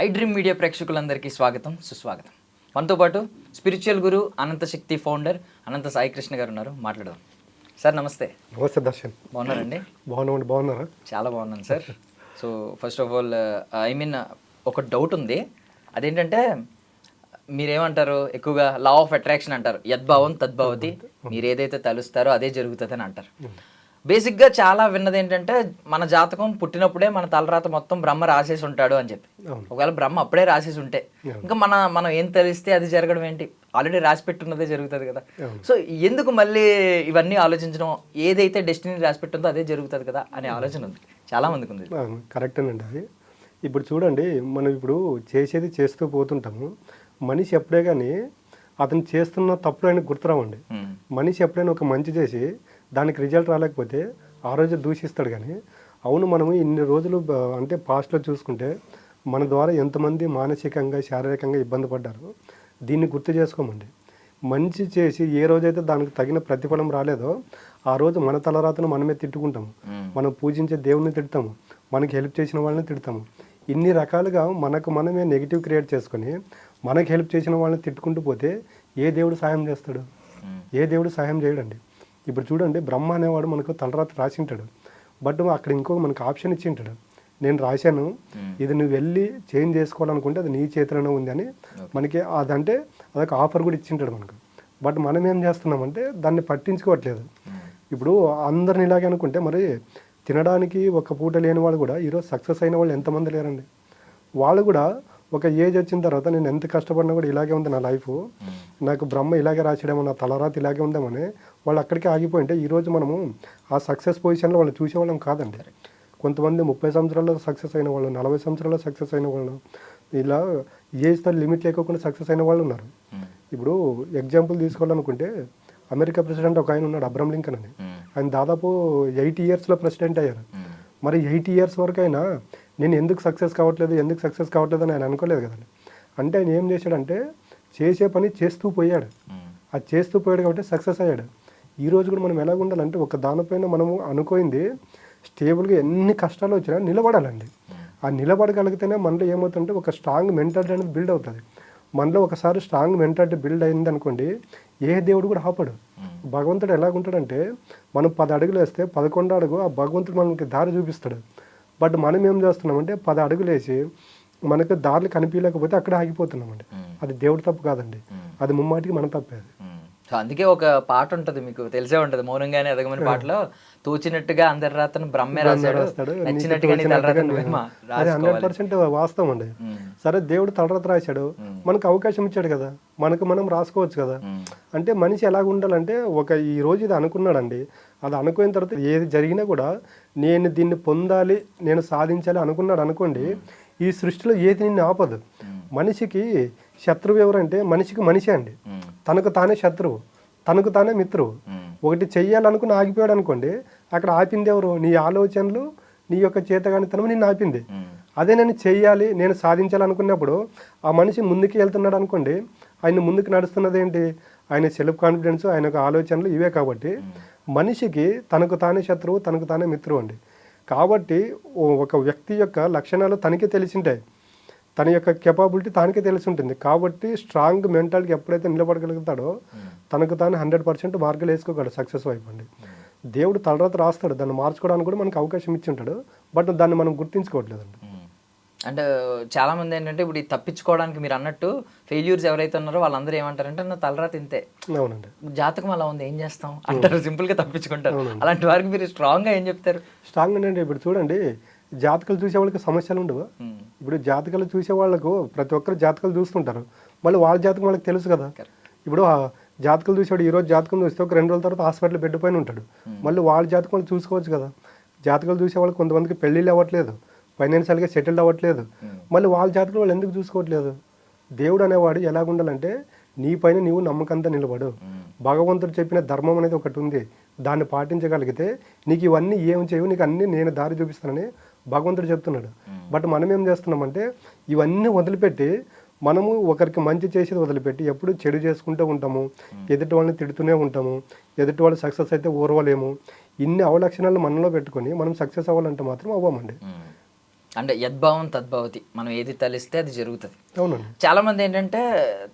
I dream media ప్రేక్షకులందరికీ స్వాగతం సుస్వాగతం. మనతో పాటు స్పిరిచువల్ గురు అనంత శక్తి ఫౌండర్ అనంత సాయి కృష్ణ గారు ఉన్నారు. మాట్లాడదాం. సార్ నమస్తే. నమస్తే దర్శన్. బాగున్నారండి? బాగున్నామండి బాగున్నారా? చాలా బాగున్నాను sir. So first of all I mean ఒక డౌట్ ఉంది. అదేంటంటే మీరేమంటారు? ఎక్కువగా లా ఆఫ్ అట్రాక్షన్ అంటారు. యద్భావం తద్భావతి. మీరు ఏదైతే తలుస్తారో అదే జరుగుతుంది అని అంటారు బేసిక్గా చాలా విన్నది ఏంటంటే మన జాతకం పుట్టినప్పుడే మన తలరాత మొత్తం బ్రహ్మ రాసేసి ఉంటాడు అని చెప్పి. ఒకవేళ బ్రహ్మ అప్పుడే రాసేసి ఉంటే ఇంకా మన మనం ఏం తెలిస్తే అది జరగడం ఏంటి? ఆల్రెడీ రాసి పెట్టున్నదే జరుగుతుంది కదా. సో ఎందుకు మళ్ళీ ఇవన్నీ ఆలోచించడం? ఏదైతే డెస్టినీ రాసి పెట్టుందో అదే జరుగుతుంది కదా అనే ఆలోచన ఉంది. చాలా మందికి ఉంది. కరెక్టేనండి అది. ఇప్పుడు చూడండి మనం ఇప్పుడు చేసేది చేస్తూ పోతుంటాము. మనిషి ఎప్పుడే కానీ అతను చేస్తున్న తప్పులు ఆయనకు గుర్తురావండి. మనిషి ఎప్పుడైనా ఒక మంచి చేసి దానికి రిజల్ట్ రాలేకపోతే ఆ రోజు దూషిస్తాడు కానీ అవును మనము ఇన్ని రోజులు అంటే పాస్ట్లో చూసుకుంటే మన ద్వారా ఎంతమంది మానసికంగా శారీరకంగా ఇబ్బంది పడ్డారు? దీన్ని గుర్తు చేసుకోమండి. మంచి చేసి ఏ రోజైతే దానికి తగిన ప్రతిఫలం రాలేదో ఆ రోజు మన తలరాతను మనమే తిట్టుకుంటాము. మనం పూజించే దేవుడిని తిడతాము. మనకి హెల్ప్ చేసిన వాళ్ళని తిడతాము. ఇన్ని రకాలుగా మనకు మనమే నెగిటివ్ క్రియేట్ చేసుకొని మనకి హెల్ప్ చేసిన వాళ్ళని తిట్టుకుంటూ పోతే ఏ దేవుడు సాయం చేస్తాడు? ఏ దేవుడు సహాయం చేయడండి? ఇప్పుడు చూడండి బ్రహ్మ అనేవాడు మనకు తలరాత రాసింటాడు. బట్ అక్కడ ఇంకో మనకు ఆప్షన్ ఇచ్చి ఉంటాడు నేను రాశాను. ఇది నువ్వు వెళ్ళి చేంజ్ చేసుకోవాలనుకుంటే అది నీ చేతిలోనే ఉంది అని మనకి అదంటే అదొక ఆఫర్ కూడా ఇచ్చింటాడు మనకు. బట్ మనం ఏం చేస్తున్నామంటే దాన్ని పట్టించుకోవట్లేదు. ఇప్పుడు అందరిని ఇలాగే అనుకుంటే మరి తినడానికి ఒక పూట లేని వాళ్ళు కూడా ఈరోజు సక్సెస్ అయిన వాళ్ళు ఎంతమంది లేరండి? వాళ్ళు కూడా ఒక ఏజ్ వచ్చిన తర్వాత నేను ఎంత కష్టపడినా కూడా ఇలాగే ఉంది నా లైఫ్. నాకు బ్రహ్మ ఇలాగే రాసేయడమో నా తలరాత ఇలాగే ఉందామని. వాళ్ళు అక్కడికే ఆగిపోయింటే ఈరోజు మనము ఆ సక్సెస్ పొజిషన్లో వాళ్ళు చూసేవాళ్ళం కాదండి. కొంతమంది ముప్పై సంవత్సరాల్లో సక్సెస్ అయిన వాళ్ళు నలభై సంవత్సరాల్లో సక్సెస్ అయిన వాళ్ళు ఇలా ఏజ్తో లిమిట్ లేకోకుండా సక్సెస్ అయిన వాళ్ళు ఉన్నారు. ఇప్పుడు ఎగ్జాంపుల్ తీసుకోవాలనుకుంటే అమెరికా ప్రెసిడెంట్ ఒక ఆయన ఉన్నాడు అబ్రహం లింకన్ అని. ఆయన దాదాపు ఎయిటీ ఇయర్స్లో ప్రెసిడెంట్ అయ్యారు. మరి ఎయిటీ ఇయర్స్ వరకు అయినా నేను ఎందుకు సక్సెస్ కావట్లేదు ఎందుకు సక్సెస్ కావట్లేదు అని ఆయన అనుకోలేదు కదండి. అంటే ఆయన ఏం చేశాడంటే చేసే పని చేస్తూ పోయాడు. అది చేస్తూ పోయాడు కాబట్టి సక్సెస్ అయ్యాడు. ఈ రోజు కూడా మనం ఎలాగ ఉండాలంటే ఒక దానిపైన మనము అనుకోయింది స్టేబుల్గా ఎన్ని కష్టాలు వచ్చినా నిలబడాలండి. ఆ నిలబడగలిగితేనే మనలో ఏమవుతుందంటే ఒక స్ట్రాంగ్ మెంటాలిటీ అనేది బిల్డ్ అవుతుంది. మనలో ఒకసారి స్ట్రాంగ్ మెంటాలిటీ బిల్డ్ అయింది అనుకోండి ఏ దేవుడు కూడా ఆపడు. భగవంతుడు ఎలాగుంటాడంటే మనం పది అడుగులు వేస్తే పదకొండు అడుగు ఆ భగవంతుడు మనకి దారి చూపిస్తాడు. బట్ మనం ఏం చేస్తున్నామంటే పది అడుగులు వేసి మనకు దారులు కనిపించలేకపోతే అక్కడ ఆగిపోతున్నామండి. అది దేవుడి తప్పు కాదండి. అది ముమ్మాటికి మన తప్పే అది. సో అందుకే ఒక పాట ఉంటది మీకు తెలిసే ఉంటది మౌనంగానే ఎదగమని పాటలో తూచినట్టుగా అందరి రాతను బ్రహ్మే రాశాడు అది హండ్రెడ్ పర్సెంట్ వాస్తవం అండి. సరే దేవుడు తలరాత రాశాడు మనకు అవకాశం ఇచ్చాడు కదా మనకు మనం రాసుకోవచ్చు కదా. అంటే మనిషి ఎలాగ ఉండాలంటే ఒక ఈ రోజు ఇది అనుకున్నాడండి అది అనుకున్న తర్వాత ఏది జరిగినా కూడా నేను దీన్ని పొందాలి నేను సాధించాలి అనుకున్నాడు అనుకోండి ఈ సృష్టిలో ఏది నిన్ను ఆపదు. మనిషికి శత్రువు ఎవరంటే మనిషికి మనిషే అండి. తనకు తానే శత్రువు తనకు తానే మిత్రువు. ఒకటి చెయ్యాలనుకుని ఆగిపోయాడు అనుకోండి అక్కడ ఆపింది ఎవరు? నీ ఆలోచనలు నీ యొక్క చేతగానితనం నిన్ను ఆపింది. అదే నేను చెయ్యాలి నేను సాధించాలనుకున్నప్పుడు ఆ మనిషి ముందుకు వెళ్తున్నాడు అనుకోండి ఆయన ముందుకు నడుస్తున్నది ఏంటి ఆయన సెల్ఫ్ కాన్ఫిడెన్స్ ఆయన యొక్క ఆలోచనలు ఇవే కాబట్టి మనిషికి తనకు తానే శత్రువు తనకు తానే మిత్రువు అండి. కాబట్టి ఒక వ్యక్తి యొక్క లక్షణాలు తనకే తెలిసింటాయి. తన యొక్క కెపాబిలిటీ తనకే తెలిసి ఉంటుంది కాబట్టి స్ట్రాంగ్ మెంటాలిటీ ఎప్పుడైతే నిలబడగలుగుతాడో తనకు తాను హండ్రెడ్ పర్సెంట్ మార్కులు వేసుకోగలడు సక్సెస్ వైపు అండి. దేవుడు తలరాత రాస్తాడు. దాన్ని మార్చుకోవడానికి కూడా మనకు అవకాశం ఇచ్చి ఉంటాడు. బట్ దాన్ని మనం గుర్తించుకోవట్లేదండి. అంటే చాలా మంది ఏంటంటే ఇప్పుడు ఈ తప్పించుకోవడానికి మీరు అన్నట్టు ఫెయిల్యూర్స్ ఎవరైతే ఉన్నారో వాళ్ళందరూ ఏమంటారంటే నా తలరాత ఇంతే అవునండి. జాతకం అలా ఉంది ఏం చేస్తాం? అంటారు సింపుల్గా తప్పించుకుంటారు. అలాంటి వారికి మీరు స్ట్రాంగ్గా ఏం చెప్తారు? స్ట్రాంగ్ అంటే ఇప్పుడు చూడండి జాతకాలు చూసే వాళ్ళకి సమస్యలు ఉండవు. ఇప్పుడు జాతకాలు చూసే వాళ్ళకు ప్రతి ఒక్కరు జాతకాలు చూస్తుంటారు. మళ్ళీ వాళ్ళ జాతకం వాళ్ళకి తెలుసు కదా. ఇప్పుడు ఆ జాతకాలు చూసాడు ఈ రోజు జాతకం చూస్తే ఒక రెండు రోజుల తర్వాత హాస్పిటల్ బెడ్ పైన ఉంటాడు. మళ్ళీ వాళ్ళ జాతకం వాళ్ళు చూసుకోవచ్చు కదా. జాతకాలు చూసే వాళ్ళకి కొంతమందికి పెళ్ళిళ్ళు అవ్వట్లేదు. ఫైనాన్షియల్గా సెటిల్డ్ అవ్వట్లేదు. మళ్ళీ వాళ్ళ జాతకం వాళ్ళు ఎందుకు చూసుకోవట్లేదు? దేవుడు అనేవాడు ఎలాగుండాలంటే నీ పైన నీవు నమ్మకంతో నిలబడు. ఉమ్, భగవంతుడు చెప్పిన ధర్మం అనేది ఒకటి ఉంది. దాన్ని పాటించగలిగితే నీకు ఇవన్నీ ఏం చేయవు నీకు అన్నీ నేను దారి చూపిస్తానని భగవంతుడు చెప్తున్నాడు. బట్ మనం ఏం చేస్తున్నామంటే ఇవన్నీ వదిలిపెట్టి మనము ఒకరికి మంచి చేసేది వదిలిపెట్టి ఎప్పుడు చెడు చేసుకుంటూ ఉంటాము. ఎదుటి వాళ్ళని తిడుతూనే ఉంటాము. ఎదుటి వాళ్ళు సక్సెస్ అయితే ఓర్వలేము. ఇన్ని అవలక్షణాలు మనలో పెట్టుకొని మనం సక్సెస్ అవ్వాలంటే మాత్రం అవ్వమండి. అంటే యద్భావం తద్భవతి. మనం ఏది తలిస్తే అది జరుగుతుంది. చాలా మంది ఏంటంటే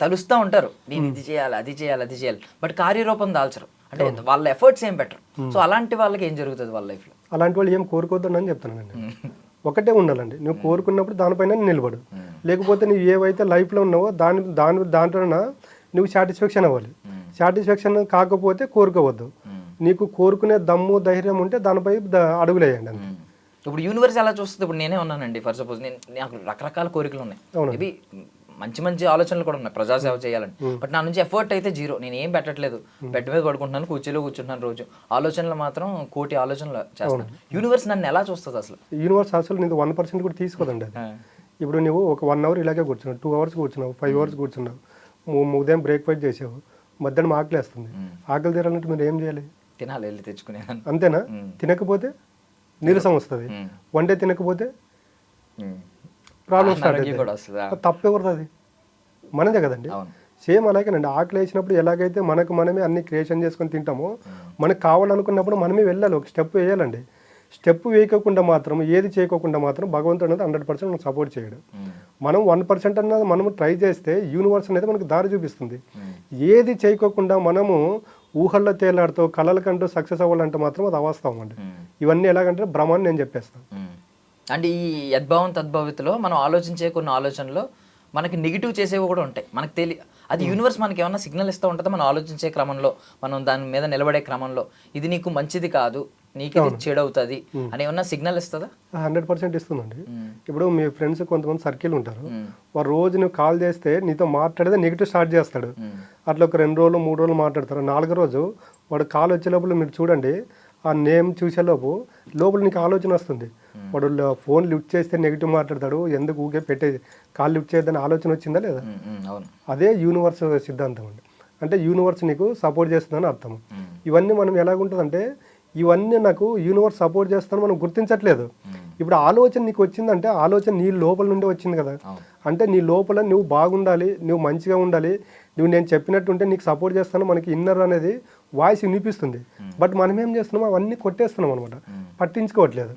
తలుస్తూ ఉంటారు. నేను ఇది చేయాలి అది చేయాలి అది చేయాలి. బట్ కార్యరూపం దాల్చరు. అంటే వాళ్ళ ఎఫర్ట్స్ ఏం పెట్టరు. సో అలాంటి వాళ్ళకి ఏం జరుగుతుంది వాళ్ళ లైఫ్లో? అలాంటి వాళ్ళు ఏం కోరుకోవద్దని అని చెప్తానండి ఒకటే ఉండాలండి. నువ్వు కోరుకున్నప్పుడు దానిపైన నిలబడు. లేకపోతే నువ్వు ఏవైతే లైఫ్లో ఉన్నావో దాని దాని దాంట్లోన నువ్వు సాటిస్ఫాక్షన్ అవ్వాలి. సాటిస్ఫాక్షన్ కాకపోతే కోరుకోవద్దు. నీకు కోరుకునే దమ్ము ధైర్యం ఉంటే దానిపై అడుగులేయండి అంతే. ఇప్పుడు యూనివర్స్ ఎలా చూస్తుంది? ఇప్పుడు నేనే ఉన్నానండి. ఫర్ సపోజ్ నేను నాకు రకరకాల కోరికలు ఉన్నాయి. ఇవి మంచి మంచి ఆలోచనలు కూడా ఉన్నాయి. ప్రజాసేవ చేయాలని. బట్ నా నుంచి ఎఫర్ట్ అయితే జీరో నేను ఏం పెట్టట్లేదు. బెడ్ మీద పడుకుంటున్నాను కుర్చీలో కూర్చుంటున్నాను రోజు. ఆలోచనలు మాత్రం కోటి ఆలోచనలు చేస్తాను. యూనివర్స్ నన్ను ఎలా చూస్తుంది అసలు? యూనివర్స్ అసలు నీకు వన్ పర్సెంట్ కూడా తీసుకోదండి ఇప్పుడు నువ్వు ఒక వన్ అవర్ ఇలాగే కూర్చున్నావు టూ అవర్స్ కూర్చున్నావు ఫైవ్ అవర్స్ కూర్చున్నావు. ఉదయం బ్రేక్ఫాస్ట్ చేసావు మధ్యాహ్నం ఆకలి వేస్తుంది ఆకలి తీరాలంటే మీరు ఏం చేయాలి? తినాలి వెళ్ళి తెచ్చుకునేదాన్ని. అంతేనా. తినకపోతే? నీరసం వస్తుంది. వన్ డే తినకపోతే. ప్రాబ్లమ్ స్టార్ట్ అవుతుంది మనదే కదండి. సేమ్ అలాగేనండి. ఆకలి వేసినప్పుడు ఎలాగైతే మనకు మనమే అన్ని క్రియేషన్ చేసుకొని తింటామో మనకు కావాలనుకున్నప్పుడు మనమే వెళ్ళాలి. ఒక స్టెప్ వేయాలండి. స్టెప్ వేయకోకుండా మాత్రం ఏది చేయకోకుండా మాత్రం భగవంతుడు అనేది హండ్రెడ్ పర్సెంట్ మనకు సపోర్ట్ చేయడు. మనం వన్ పర్సెంట్ అన్నది మనం ట్రై చేస్తే యూనివర్స్ అనేది మనకు దారి చూపిస్తుంది. ఏది చేయకోకుండా మనము ఊహల్లో తేలాడుతూ కళలకంటూ సక్సెస్ అవ్వాలంటే మాత్రం అది అవాస్తవం అండి. ఇవన్నీ ఎలాగంటే భ్రమాన్ని నేను చెప్పేస్తాను. అంటే ఈ యద్భావం తద్భవితలో మనం ఆలోచించే కొన్ని ఆలోచనలు మనకి నెగిటివ్ చేసేవి కూడా ఉంటాయి. మనకు తెలియ అది యూనివర్స్ మనకి ఏమన్నా సిగ్నల్ ఇస్తూ ఉంటుందా? మనం ఆలోచించే క్రమంలో మనం దాని మీద నిలబడే క్రమంలో. ఇది నీకు మంచిది కాదు నీకు ఇది చెడు అవుతుంది అని ఏమన్నా సిగ్నల్ ఇస్తుందా? హండ్రెడ్ పర్సెంట్ ఇస్తుందండి. ఇప్పుడు మీ ఫ్రెండ్స్ కొంతమంది సర్కిల్ ఉంటారు. వారు రోజు నువ్వు కాల్ చేస్తే నీతో మాట్లాడితే నెగిటివ్ స్టార్ట్ చేస్తాడు. అట్లా ఒక రెండు రోజులు మూడు రోజులు మాట్లాడతారు. నాలుగో రోజు వాడు కాల్ వచ్చే లోపల మీరు చూడండి ఆ నేమ్ చూసేలోపు లోపల నీకు ఆలోచన వస్తుంది. వాడు ఫోన్ లిఫ్ట్ చేస్తే నెగిటివ్ మాట్లాడతాడు ఎందుకు ఊకే పెట్టే కాల్ లిఫ్ట్ చేయొద్దని ఆలోచన వచ్చిందా లేదా? అదే యూనివర్స్ సిద్ధాంతం అండి. అంటే యూనివర్స్ నీకు సపోర్ట్ చేస్తుందని అర్థం. ఇవన్నీ మనం ఎలాగుంటుందంటే ఇవన్నీ నాకు యూనివర్స్ సపోర్ట్ చేస్తాను మనం గుర్తించట్లేదు. ఇప్పుడు ఆలోచన నీకు వచ్చిందంటే ఆలోచన నీ లోపల నుండి వచ్చింది కదా. అంటే నీ లోపల నువ్వు బాగుండాలి నువ్వు మంచిగా ఉండాలి నువ్వు నేను చెప్పినట్టుంటే నీకు సపోర్ట్ చేస్తాను మనకి ఇన్నర్ అనేది వాయిస్ వినిపిస్తుంది. బట్ మనం ఏం చేస్తున్నాం అవన్నీ కొట్టేస్తున్నాం అనమాట పట్టించుకోవట్లేదు.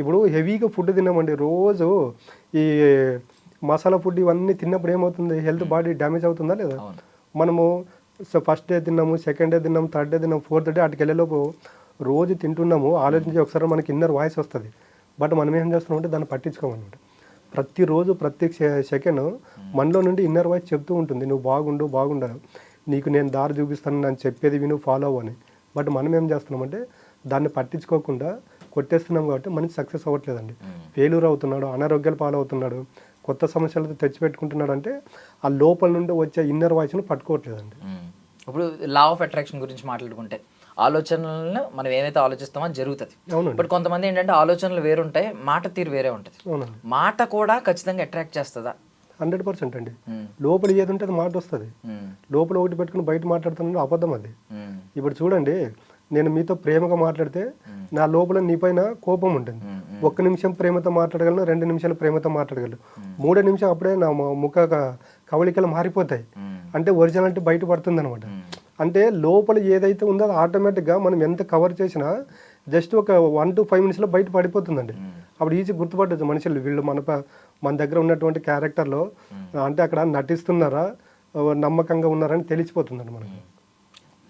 ఇప్పుడు హెవీగా ఫుడ్ తిన్నామండి రోజు ఈ మసాలా ఫుడ్ ఇవన్నీ తిన్నప్పుడు ఏమవుతుంది? హెల్త్ బాడీ డ్యామేజ్ అవుతుందా లేదా? మనము సో ఫస్ట్ డే తిన్నాము సెకండ్ డే తిన్నాము థర్డ్ డే తిన్నాము ఫోర్త్ డే అటుకి వెళ్ళేలోపు రోజు తింటున్నాము ఆలోచించి ఒకసారి మనకి ఇన్నర్ వాయిస్ వస్తుంది. బట్ మనం ఏం చేస్తున్నాం అంటే దాన్ని పట్టించుకోమన్నమాట. ప్రతిరోజు ప్రతి సెకండ్ మనలో నుండి ఇన్నర్ వాయిస్ చెప్తూ ఉంటుంది. నువ్వు బాగుండు బాగుండవు నీకు నేను దారి చూపిస్తాను నేను చెప్పేది విను ఫాలో అవ్వని బట్ మనం ఏం చేస్తున్నామంటే దాన్ని పట్టించుకోకుండా కొట్టేస్తున్నాం కాబట్టి మనిషి సక్సెస్ అవ్వట్లేదండి. ఫెయిల్యూర్ అవుతున్నాడు అనారోగ్యాలు పాలవుతున్నాడు కొత్త సమస్యలతో తెచ్చిపెట్టుకుంటున్నాడు అంటే ఆ లోపల నుండి వచ్చే ఇన్నర్ వాయిస్ను పట్టుకోవట్లేదండి. ఇప్పుడు లా ఆఫ్ అట్రాక్షన్ గురించి మాట్లాడుకుంటే ఆలోచనలను మనం ఏమైతే ఆలోచిస్తామో జరుగుతుంది. బట్ కొంతమంది ఏంటంటే ఆలోచనలు వేరుంటాయి మాట తీరు వేరే ఉంటుంది. మాట కూడా ఖచ్చితంగా అట్రాక్ట్ చేస్తుందా? హండ్రెడ్ పర్సెంట్ అండి. లోపల ఏది ఉంటే అది మాట వస్తుంది. లోపల ఒకటి పెట్టుకుని బయట మాట్లాడుతున్నాడు అబద్ధం అది. ఇప్పుడు చూడండి నేను మీతో ప్రేమగా మాట్లాడితే నా లోపల నీ పైన కోపం ఉంటుంది. ఒక్క నిమిషం ప్రేమతో మాట్లాడగలను రెండు నిమిషాలు ప్రేమతో మాట్లాడగలను. మూడో నిమిషం అప్పుడే నా ముఖ కవళికలు మారిపోతాయి. అంటే ఒరిజినాలిటీ బయట పడుతుంది అనమాట అంటే లోపల ఏదైతే ఉందో అది ఆటోమేటిక్గా మనం ఎంత కవర్ చేసినా జస్ట్ ఒక వన్ టు ఫైవ్ మినిట్స్లో బయట పడిపోతుందండి. అప్పుడు ఈజీ గుర్తుపట్టచ్చు మనుషులు. వీళ్ళు మన మన దగ్గర ఉన్నటువంటి క్యారెక్టర్లో అంటే అక్కడ నటిస్తున్నారా? నమ్మకంగా ఉన్నారా అని తెలిసిపోతుందండి మనకు.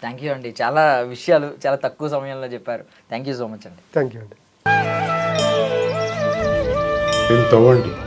థ్యాంక్ యూ అండి. చాలా విషయాలు చాలా తక్కువ సమయంలో చెప్పారు. థ్యాంక్ యూ సో మచ్ అండి. థ్యాంక్ యూ అండి. తవ్వండి.